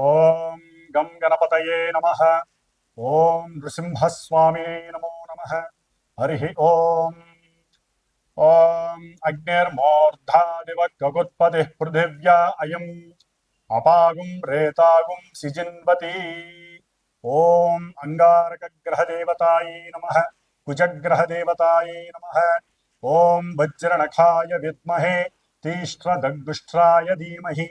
ॐ गं गणपतये नमः। ॐ नृसिंहस्वामिने नमो नमः। ओम। ॐ ॐ अग्निर्मूर्धादिवगुत्पतिः पृथिव्या अयम। अपागुम रेतागुम सिजिन्वती। ॐ अङ्गारकग्रहदेवतायै नमः। कुजग्रहदेवतायै नमः। ओम वज्रनखाय विद्महे। तीष्ट्रदग्दुष्ट्राय धीमहि।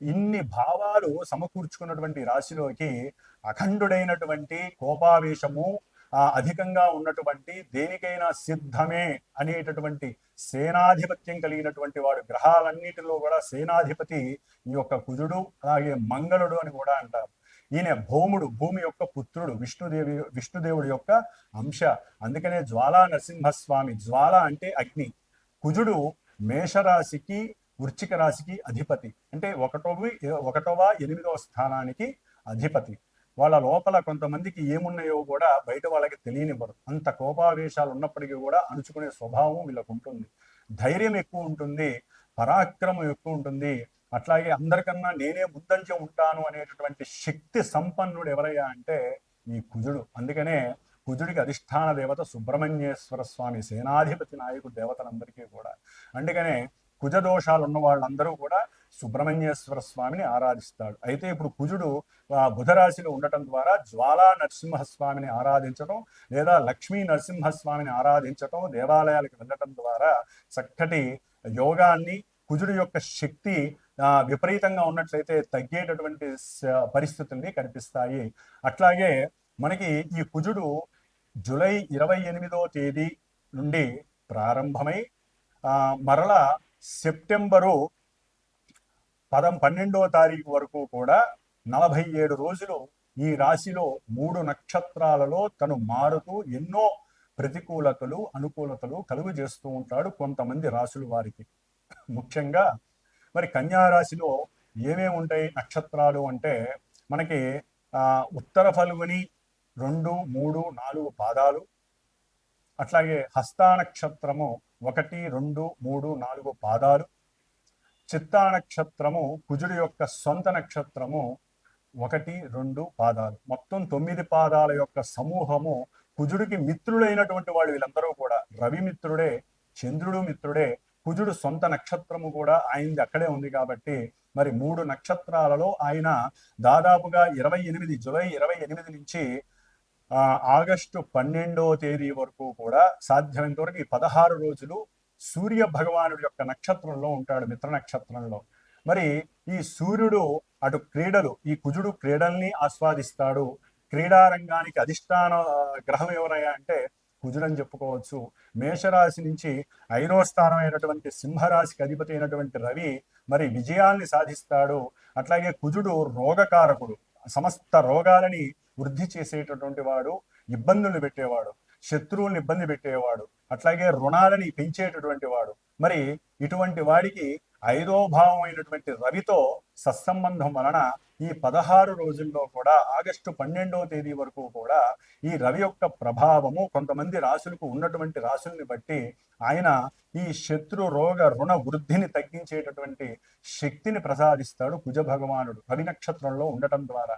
ఇన్ని భావాలు సమకూర్చుకున్నటువంటి రాశిలోకి అఖండుడైనటువంటి కోపావేశము ఆ అధికంగా ఉన్నటువంటి దేనికైనా సిద్ధమే అనేటటువంటి సేనాధిపత్యం కలిగినటువంటి వాడు గ్రహాలన్నిటిలో కూడా సేనాధిపతి ఈ యొక్క కుజుడు అలాగే మంగళుడు అని కూడా అంటారు. ఈయన భౌముడు భూమి యొక్క పుత్రుడు విష్ణుదేవి విష్ణుదేవుడి యొక్క అంశ. అందుకనే జ్వాలా నరసింహస్వామి జ్వాల అంటే అగ్ని. కుజుడు మేషరాశికి వృచ్చిక రాశికి అధిపతి. అంటే ఒకటోవి ఒకటవ ఎనిమిదవ స్థానానికి అధిపతి. వాళ్ళ లోపల కొంతమందికి ఏమున్నాయో కూడా బయట వాళ్ళకి తెలియనివ్వరు. అంత కోపావేశాలు ఉన్నప్పటికీ కూడా అణుచుకునే స్వభావం వీళ్ళకు ఉంటుంది. ధైర్యం ఎక్కువ ఉంటుంది పరాక్రమం ఎక్కువ ఉంటుంది. అట్లాగే అందరికన్నా నేనే ముందంజ ఉంటాను అనేటటువంటి శక్తి సంపన్నుడు ఎవరయ్యా అంటే ఈ కుజుడు. అందుకనే కుజుడికి అధిష్టాన దేవత సుబ్రహ్మణ్యేశ్వర స్వామి సేనాధిపతి నాయకుడు దేవతలందరికీ కూడా. అందుకనే కుజదోషాలు ఉన్న వాళ్ళందరూ కూడా సుబ్రహ్మణ్యేశ్వర స్వామిని ఆరాధిస్తాడు. అయితే ఇప్పుడు కుజుడు బుధరాశిలో ఉండటం ద్వారా జ్వాలా నరసింహస్వామిని ఆరాధించటం లేదా లక్ష్మీ నరసింహస్వామిని ఆరాధించటం దేవాలయాలకు వెళ్ళటం ద్వారా చక్కటి యోగాన్ని కుజుడు యొక్క శక్తి విపరీతంగా ఉన్నట్లయితే తగ్గేటటువంటి పరిస్థితుల్ని కనిపిస్తాయి. అట్లాగే మనకి ఈ కుజుడు జూలై ఇరవై ఎనిమిదో తేదీ నుండి ప్రారంభమై మరలా సెప్టెంబరు పదం పన్నెండవ తారీఖు వరకు కూడా నలభై ఏడు రోజులు ఈ రాశిలో మూడు నక్షత్రాలలో తను మారుతూ ఎన్నో ప్రతికూలతలు అనుకూలతలు కలుగు చేస్తూ ఉంటాడు కొంతమంది రాశులు వారికి. ముఖ్యంగా మరి కన్యా రాశిలో ఏమేమి ఉంటాయి నక్షత్రాలు అంటే మనకి ఉత్తర ఫల్గుని రెండు మూడు నాలుగు పాదాలు అట్లాగే హస్తా నక్షత్రము ఒకటి రెండు మూడు నాలుగు పాదాలు. చిత్తా నక్షత్రము కుజుడి యొక్క సొంత నక్షత్రము ఒకటి రెండు పాదాలు. మొత్తం తొమ్మిది పాదాల యొక్క సమూహము కుజుడికి మిత్రులైనటువంటి వాళ్ళు వీళ్ళందరూ కూడా. రవి మిత్రుడే చంద్రుడు మిత్రుడే కుజుడు సొంత నక్షత్రము కూడా ఆయనది అక్కడే ఉంది కాబట్టి మరి మూడు నక్షత్రాలలో ఆయన దాదాపుగా ఇరవై ఎనిమిది జూలై ఇరవై ఎనిమిది నుంచి ఆగస్టు పన్నెండవ తేదీ వరకు కూడా సాధ్యమైనంత వరకు ఈ పదహారు రోజులు సూర్య భగవానుడి యొక్క నక్షత్రంలో ఉంటాడు మిత్ర నక్షత్రంలో. మరి ఈ సూర్యుడు అటు క్రీడలు ఈ కుజుడు క్రీడల్ని ఆస్వాదిస్తాడు. క్రీడారంగానికి అధిష్టాన గ్రహం ఎవరయ్యా అంటే కుజుడని చెప్పుకోవచ్చు. మేషరాశి నుంచి ఐదో స్థానం అయినటువంటి సింహరాశికి అధిపతి అయినటువంటి రవి మరి విజయాల్ని సాధిస్తాడు. అట్లాగే కుజుడు రోగకారకుడు సమస్త రోగాలని వృద్ధి చేసేటటువంటి వాడు ఇబ్బందులు పెట్టేవాడు శత్రువుల్ని ఇబ్బంది పెట్టేవాడు అట్లాగే రుణాలని పెంచేటటువంటి వాడు. మరి ఇటువంటి వాడికి ఐదో భావం అయినటువంటి రవితో సత్సంబంధం వలన ఈ పదహారు రోజుల్లో కూడా ఆగస్టు పన్నెండవ తేదీ వరకు కూడా ఈ రవి యొక్క ప్రభావము కొంతమంది రాశులకు ఉన్నటువంటి రాశుల్ని బట్టి ఆయన ఈ శత్రు రోగ రుణ వృద్ధిని తగ్గించేటటువంటి శక్తిని ప్రసాదిస్తాడు కుజ భగవానుడు రవి నక్షత్రంలో ఉండటం ద్వారా.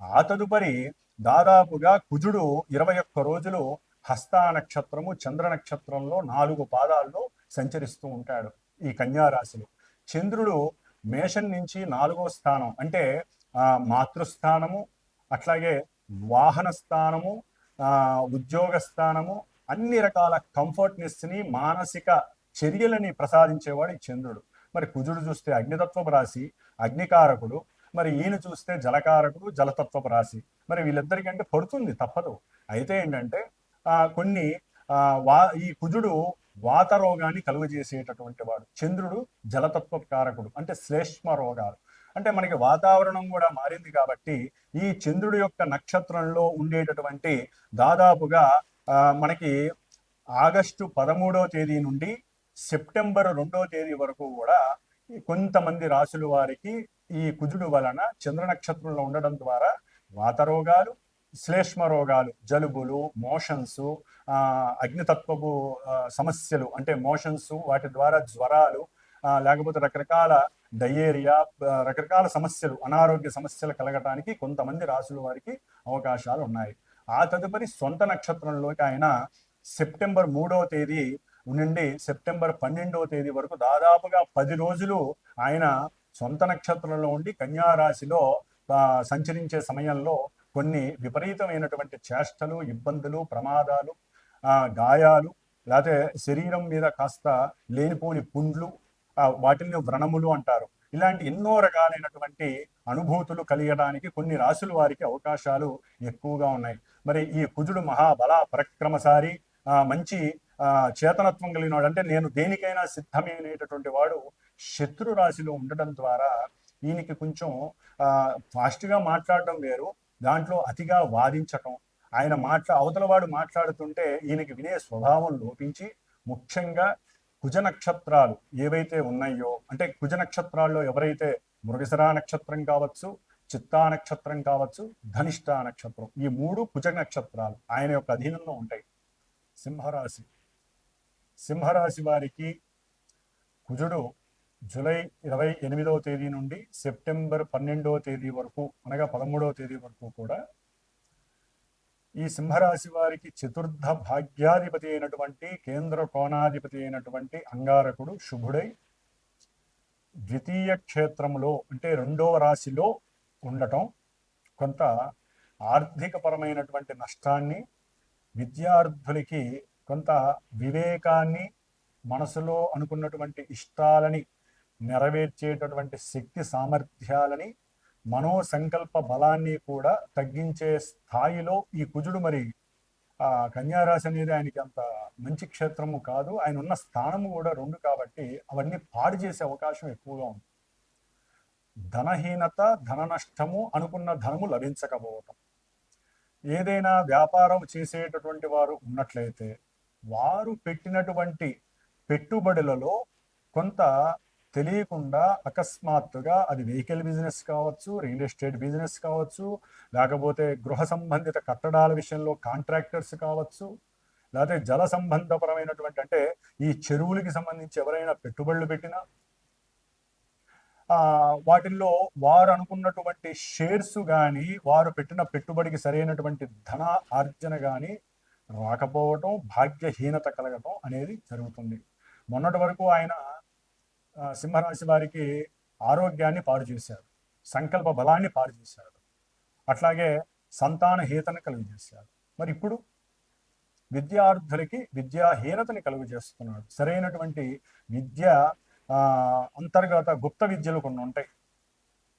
ఆ తదుపరి దాదాపుగా కుజుడు ఇరవై ఒక్క రోజులు హస్తా నక్షత్రము చంద్ర నక్షత్రంలో నాలుగు పాదాల్లో సంచరిస్తూ ఉంటాడు ఈ కన్యారాశిలో. చంద్రుడు మేషం నుంచి నాలుగో స్థానం అంటే మాతృస్థానము అట్లాగే వాహన స్థానము ఉద్యోగ స్థానము అన్ని రకాల కంఫర్ట్నెస్ని మానసిక చర్యలని ప్రసాదించేవాడు ఈ చంద్రుడు. మరి కుజుడు చూస్తే అగ్నితత్వం రాశి అగ్నికారకుడు మరి ఈయన చూస్తే జలకారకుడు జలతత్వపు రాశి. మరి వీళ్ళిద్దరికంటే పడుతుంది తప్పదు. అయితే ఏంటంటే ఆ, కొన్ని ఆ, వా ఈ కుజుడు వాత రోగాన్ని కలుగజేసేటటువంటి వాడు. చంద్రుడు జలతత్వ కారకుడు అంటే శ్లేష్మ రోగాలు. అంటే మనకి వాతావరణం కూడా మారింది కాబట్టి ఈ చంద్రుడి యొక్క నక్షత్రంలో ఉండేటటువంటి దాదాపుగా ఆ, మనకి ఆగస్టు పదమూడవ తేదీ నుండి సెప్టెంబర్ రెండో తేదీ వరకు కూడా కొంతమంది రాసుల వారికి ఈ కుజుడు వలన చంద్ర నక్షత్రంలో ఉండడం ద్వారా వాత రోగాలు శ్లేష్మ రోగాలు జలుబులు మోషన్స్ అగ్నితత్వపు సమస్యలు అంటే మోషన్స్ వాటి ద్వారా జ్వరాలు లేకపోతే రకరకాల డయేరియా రకరకాల సమస్యలు అనారోగ్య సమస్యలు కలగటానికి కొంతమంది రాసుల వారికి అవకాశాలు ఉన్నాయి. ఆ తదుపరి సొంత నక్షత్రంలోకి ఆయన సెప్టెంబర్ మూడవ తేదీ నుండి సెప్టెంబర్ పన్నెండవ తేదీ వరకు దాదాపుగా పది రోజులు ఆయన సొంత నక్షత్రంలో ఉండి కన్యారాశిలో సంచరించే సమయంలో కొన్ని విపరీతమైనటువంటి చేష్టలు ఇబ్బందులు ప్రమాదాలు ఆ, గాయాలు లేకపోతే శరీరం మీద కాస్త లేనిపోని పుండ్లు వాటిని వ్రణములు అంటారు. ఇలాంటి ఎన్నో రకాలైనటువంటి అనుభూతులు కలిగడానికి కొన్ని రాశులు వారికి అవకాశాలు ఎక్కువగా ఉన్నాయి. మరి ఈ కుజుడు మహాబల పరక్రమసారి ఆ, మంచి ఆ, చేతనత్వం కలిగిన వాడు అంటే నేను దేనికైనా సిద్ధమైనటువంటి వాడు శత్రు రాశిలో ఉండడం ద్వారా ఈయనకి కొంచెం ఫాస్ట్గా మాట్లాడడం వేరు. దాంట్లో అతిగా వాదించటం. ఆయన మాట్లా అవతలవాడు మాట్లాడుతుంటే ఈయనకి వినే స్వభావం లోపించి ముఖ్యంగా కుజ నక్షత్రాలు ఏవైతే ఉన్నాయో అంటే కుజ నక్షత్రాల్లో ఎవరైతే మృగశిరా నక్షత్రం కావచ్చు చిత్తా నక్షత్రం కావచ్చు ధనిష్ట నక్షత్రం ఈ మూడు కుజ నక్షత్రాలు ఆయన యొక్క అధీనంలో ఉంటాయి. సింహరాశి. సింహరాశి వారికి కుజుడు జూలై ఇరవై ఎనిమిదవ తేదీ నుండి సెప్టెంబర్ పన్నెండవ తేదీ వరకు అనగా పదమూడవ తేదీ వరకు కూడా ఈ సింహరాశి వారికి చతుర్థ భాగ్యాధిపతి అయినటువంటి కేంద్ర కోణాధిపతి అయినటువంటి అంగారకుడు శుభుడై ద్వితీయ క్షేత్రంలో అంటే రెండవ రాశిలో ఉండటం కొంత ఆర్థికపరమైనటువంటి నష్టాన్ని విద్యార్థులకి కొంత వివేకాన్ని మనసులో అనుకున్నటువంటి ఇష్టాలని నెరవేర్చేటటువంటి శక్తి సామర్థ్యాలని మనోసంకల్ప బలాన్ని కూడా తగ్గించే స్థాయిలో ఈ కుజుడు మరి ఆ కన్యారాశి అనేది ఆయనకి అంత మంచి క్షేత్రము కాదు. ఆయన ఉన్న స్థానము కూడా రెండు కాబట్టి అవన్నీ పాడు చేసే అవకాశం ఎక్కువగా ఉంది. ధనహీనత ధన నష్టము అనుకున్న ధనము లభించకపోవటం. ఏదైనా వ్యాపారం చేసేటటువంటి వారు ఉన్నట్లయితే వారు పెట్టినటువంటి పెట్టుబడులలో కొంత తెలియకుండా అకస్మాత్తుగా అది వెహికల్ బిజినెస్ కావచ్చు రియల్ ఎస్టేట్ బిజినెస్ కావచ్చు లేకపోతే గృహ సంబంధిత కట్టడాల విషయంలో కాంట్రాక్టర్స్ కావచ్చు లేకపోతే జల సంబంధపరమైనటువంటి అంటే ఈ చెరువులకి సంబంధించి ఎవరైనా పెట్టుబడులు పెట్టినా వాటిల్లో వారు అనుకున్నటువంటి షేర్స్ కానీ వారు పెట్టిన పెట్టుబడికి సరైనటువంటి ధన ఆర్జన కానీ రాకపోవటం భాగ్యహీనత కలగటం అనేది జరుగుతుంది. మొన్నటి వరకు ఆయన సింహరాశి వారికి ఆరోగ్యాన్ని పాడు చేశారు సంకల్ప బలాన్ని పాడు చేశారు అట్లాగే సంతాన హీతను కలుగు చేశారు మరి ఇప్పుడు విద్యార్థులకి విద్యాహీనతని కలుగు చేస్తున్నాడు. సరైనటువంటి విద్య అంతర్గత గుప్త విద్యలు కొన్ని ఉంటాయి.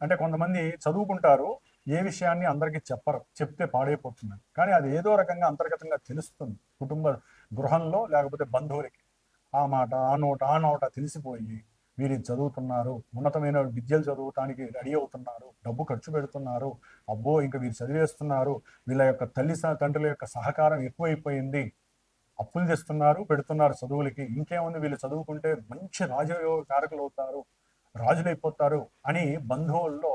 అంటే కొంతమంది చదువుకుంటారు ఏ విషయాన్ని అందరికీ చెప్పరు చెప్తే పాడైపోతుంది కానీ అది ఏదో రకంగా అంతర్గతంగా తెలుస్తుంది. కుటుంబ గృహంలో లేకపోతే బంధువులకి. ఆ మాట ఆ నోట ఆ నోట తెలిసిపోయి వీరు చదువుతున్నారు ఉన్నతమైన విద్యలు చదువుతానికి రెడీ అవుతున్నారు డబ్బు ఖర్చు పెడుతున్నారు అబ్బో ఇంకా వీరు చదివేస్తున్నారు వీళ్ళ యొక్క తల్లి తండ్రుల యొక్క సహకారం ఎక్కువైపోయింది అప్పులు తెస్తున్నారు పెడుతున్నారు చదువులకి ఇంకేముంది వీళ్ళు చదువుకుంటే మంచి రాజయోగ కారకులు అవుతారు రాజులు అయిపోతారు అని బంధువుల్లో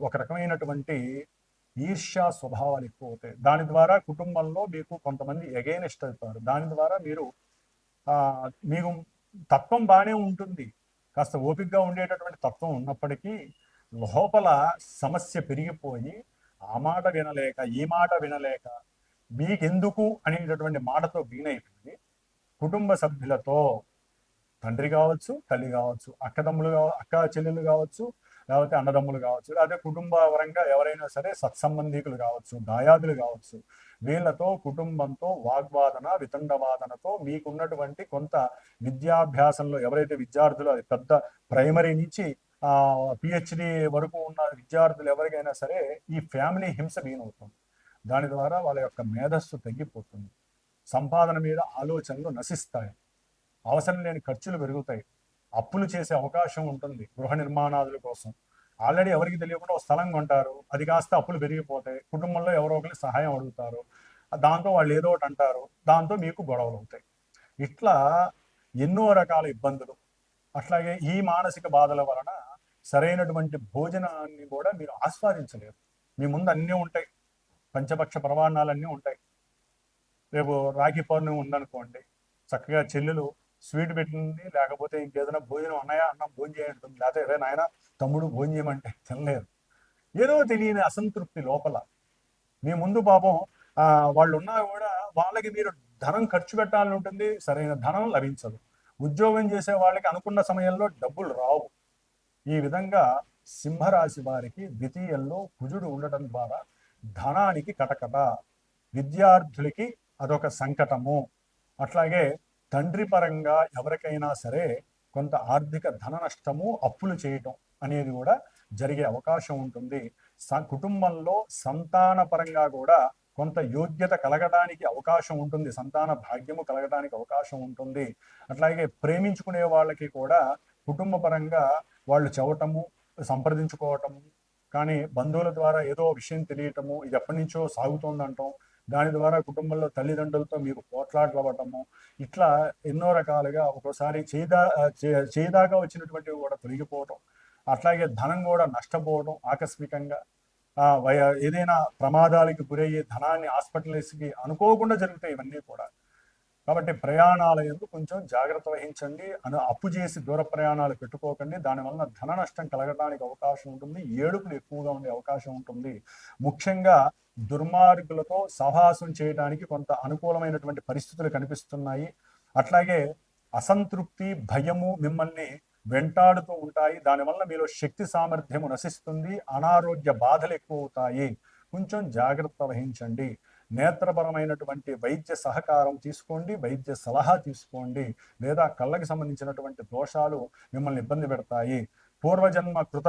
ఒక రకమైనటువంటి ఈర్ష్యా స్వభావాలు ఎక్కువ అవుతాయి దాని ద్వారా కుటుంబంలో మీకు కొంతమంది ఎగైనెస్ట్ అవుతారు. దాని ద్వారా మీరు మీకు తత్వం బాగానే ఉంటుంది. కాస్త ఓపికగా ఉండేటటువంటి తత్వం ఉన్నప్పటికీ లోపల సమస్య పెరిగిపోయి ఆ మాట వినలేక ఈ మాట వినలేక మీకెందుకు అనేటటువంటి మాటతో అయిపోయింది కుటుంబ సభ్యులతో తండ్రి కావచ్చు తల్లి కావచ్చు అక్కదమ్ములు కావ అక్క చెల్లెలు కావచ్చు లేకపోతే అన్నదమ్ములు కావచ్చు లేకపోతే కుటుంబ పరంగా ఎవరైనా సరే సత్సంబంధికులు కావచ్చు దాయాదులు కావచ్చు వీళ్ళతో కుటుంబంతో వాగ్వాదన వితండవాదనతో మీకున్నటువంటి కొంత విద్యాభ్యాసంలో ఎవరైతే విద్యార్థులు అది పెద్ద ప్రైమరీ నుంచి ఆ పిహెచ్డి వరకు ఉన్న విద్యార్థులు ఎవరికైనా సరే ఈ ఫ్యామిలీ హింస మీనవుతుంది దాని ద్వారా వాళ్ళ యొక్క మేధస్సు తగ్గిపోతుంది. సంపాదన మీద ఆలోచనలు నశిస్తాయి. అవసరం లేని ఖర్చులు పెరుగుతాయి. అప్పులు చేసే అవకాశం ఉంటుంది గృహ నిర్మాణాదుల కోసం. ఆల్రెడీ ఎవరికి తెలియకుండా ఒక స్థలం కొంటారు. అది కాస్త అప్పులు పెరిగిపోతాయి. కుటుంబంలో ఎవరో ఒకరి సహాయం అడుగుతారు. దాంతో వాళ్ళు ఏదో ఒకటి అంటారు. దాంతో మీకు గొడవలు అవుతాయి. ఇట్లా ఎన్నో రకాల ఇబ్బందులు. అట్లాగే ఈ మానసిక బాధల వలన సరైనటువంటి భోజనాన్ని కూడా మీరు ఆస్వాదించలేరు. మీ ముందు అన్నీ ఉంటాయి. పంచపక్ష ప్రమాణాలన్నీ ఉంటాయి. రేపు రాఖీ పౌర్ణమి ఉందనుకోండి. చక్కగా చెల్లెలు స్వీట్ పెట్టింది లేకపోతే ఇంకేదైనా భోజనం అన్నయ్య అన్నం భోజనం చేయంటుంది లేకపోతే ఏదైనా నాయన తమ్ముడు భోజనం చేయమంటే తినలేదు. ఏదో తెలియని అసంతృప్తి లోపల. మీ ముందు పాపం వాళ్ళు ఉన్నా కూడా వాళ్ళకి మీరు ధనం ఖర్చు పెట్టాలని ఉంటుంది సరైన ధనం లభించదు. ఉద్యోగం చేసే వాళ్ళకి అనుకున్న సమయంలో డబ్బులు రావు. ఈ విధంగా సింహరాశి వారికి ద్వితీయంలో కుజుడు ఉండటం ద్వారా ధనానికి కటకట విద్యార్థులకి అదొక సంకటము. అట్లాగే తండ్రి పరంగా ఎవరికైనా సరే కొంత ఆర్థిక ధన నష్టము అప్పులు చేయటం అనేది కూడా జరిగే అవకాశం ఉంటుంది. స- కుటుంబంలో సంతాన పరంగా కూడా కొంత యోగ్యత కలగడానికి అవకాశం ఉంటుంది. సంతాన భాగ్యము కలగడానికి అవకాశం ఉంటుంది. అట్లాగే ప్రేమించుకునే వాళ్ళకి కూడా కుటుంబ పరంగా వాళ్ళు చెవటము సంప్రదించుకోవటము కానీ బంధువుల ద్వారా ఏదో విషయం తెలియటము ఇది ఎప్పటి నుంచో సాగుతోందంటాం. దాని ద్వారా కుటుంబంలో తల్లిదండ్రులతో మీకు పోట్లాట్లు అవ్వటము ఇట్లా ఎన్నో రకాలుగా ఒక్కోసారి చేదా చే- చేదాకా వచ్చినటువంటివి కూడా తొలగిపోవటం అట్లాగే ధనం కూడా నష్టపోవడం ఆకస్మికంగా ఆ ఏదైనా ప్రమాదాలకి గురయ్యే ధనాన్ని హాస్పిటల్స్కి అనుకోకుండా జరుగుతాయి ఇవన్నీ కూడా. కాబట్టి ప్రయాణాల ఎందుకు కొంచెం జాగ్రత్త వహించండి. అను అప్పు చేసి దూర ప్రయాణాలు పెట్టుకోకండి. దానివల్ల ధన నష్టం కలగడానికి అవకాశం ఉంటుంది. ఏడుపులు ఎక్కువగా ఉండే అవకాశం ఉంటుంది. ముఖ్యంగా దుర్మార్గులతో సహవాసం చేయడానికి కొంత అనుకూలమైనటువంటి పరిస్థితులు కనిపిస్తున్నాయి. అట్లాగే అసంతృప్తి భయము మిమ్మల్ని వెంటాడుతూ ఉంటాయి. దానివల్ల మీలో శక్తి సామర్థ్యము నశిస్తుంది. అనారోగ్య బాధలు ఎక్కువ అవుతాయి కొంచెం జాగ్రత్త వహించండి. నేత్రపరమైనటువంటి వైద్య సహకారం తీసుకోండి వైద్య సలహా తీసుకోండి. లేదా కళ్ళకి సంబంధించినటువంటి దోషాలు మిమ్మల్ని ఇబ్బంది పెడతాయి. పూర్వజన్మ కృత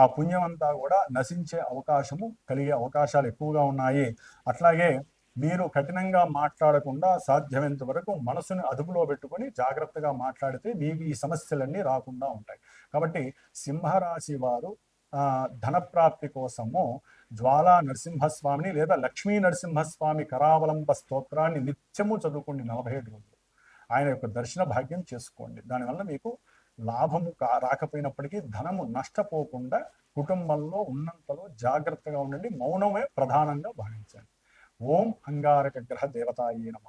ఆ పుణ్యం అంతా కూడా నశించే అవకాశము కలిగే అవకాశాలు ఎక్కువగా ఉన్నాయి. అట్లాగే మీరు కఠినంగా మాట్లాడకుండా సాధ్యమైనంత వరకు మనసుని అదుపులో పెట్టుకొని జాగ్రత్తగా మాట్లాడితే మీకు ఈ సమస్యలన్నీ రాకుండా ఉంటాయి. కాబట్టి సింహరాశి వారు ధనప్రాప్తి కోసము జ్వాలా నరసింహస్వామిని లేదా లక్ష్మీ నరసింహస్వామి కరావలంబ స్తోత్రాన్ని నిత్యము చదువుకోండి నలభై ఏడు రోజులు. ఆయన యొక్క దర్శన భాగ్యం చేసుకోండి. దానివల్ల మీకు లాభము కా రాకపోయినప్పటికీ ధనము నష్టపోకుండా కుటుంబంలో ఉన్నంతలో జాగ్రత్తగా ఉండండి. మౌనమే ప్రధానంగా భావించండి ఓం అంగారక గ్రహ దేవతాయే నమ.